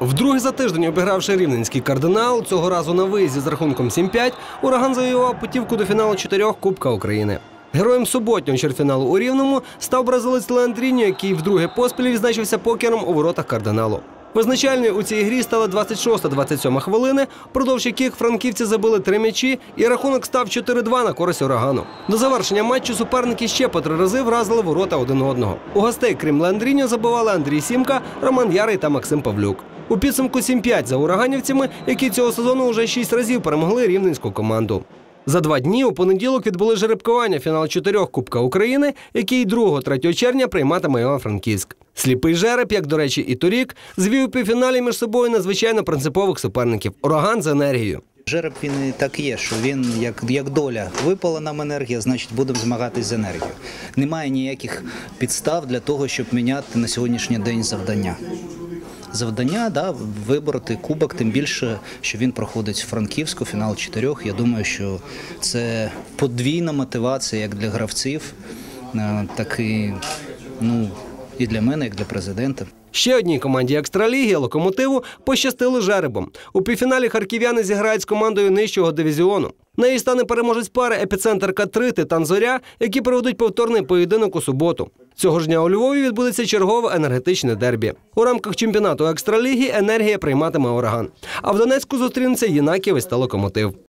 Вдруге за тиждень обігравши рівненський кардинал, цього разу на виїзді з рахунком 7-5, ураган завоював путівку до фіналу чотирьох Кубка України. Героєм суботнього чвертьфіналу у Рівному став бразилець Леандріньо, який вдруге поспіль відзначився покером у воротах кардиналу. Визначальною у цій грі стали 26-27 хвилини, впродовж яких франківці забили три м'ячі, і рахунок став 4-2 на користь урагану. До завершення матчу суперники ще по три рази вразили ворота один одного. У гостей, крім Леандріньо, забивали Андрій Сімка, Роман Ярий та Максим Павлюк. У підсумку 7-5 за ураганівцями, які цього сезону вже шість разів перемогли рівненську команду. За два дні у понеділок відбули жеребкування фінал чотирьох Кубка України, який 2-3 червня прийматиме Івано-Франківськ. Сліпий жереб, як до речі, і торік, звів у півфіналі між собою надзвичайно принципових суперників ураган з енергією. Жереб він і так є, що він як, як доля випала нам енергія, значить будемо змагатись з енергією. Немає ніяких підстав для того, щоб міняти на сьогоднішній день завдання. Завдання да, вибороти кубок, тим більше, що він проходить в Франківську, фінал чотирьох. Я думаю, що це подвійна мотивація як для гравців, е, так і, ну, і для мене, як для президента. Ще одній команді екстраліги локомотиву пощастили жеребом. У півфіналі харків'яни зіграють з командою нижчого дивізіону. Неї стане переможець пари епіцентр К3 Титан Зоря, які проведуть повторний поєдинок у суботу. Цього ж дня у Львові відбудеться чергове енергетичне дербі. У рамках чемпіонату екстраліги енергія прийматиме ураган. А в Донецьку зустрінуться Єнаківець та локомотив.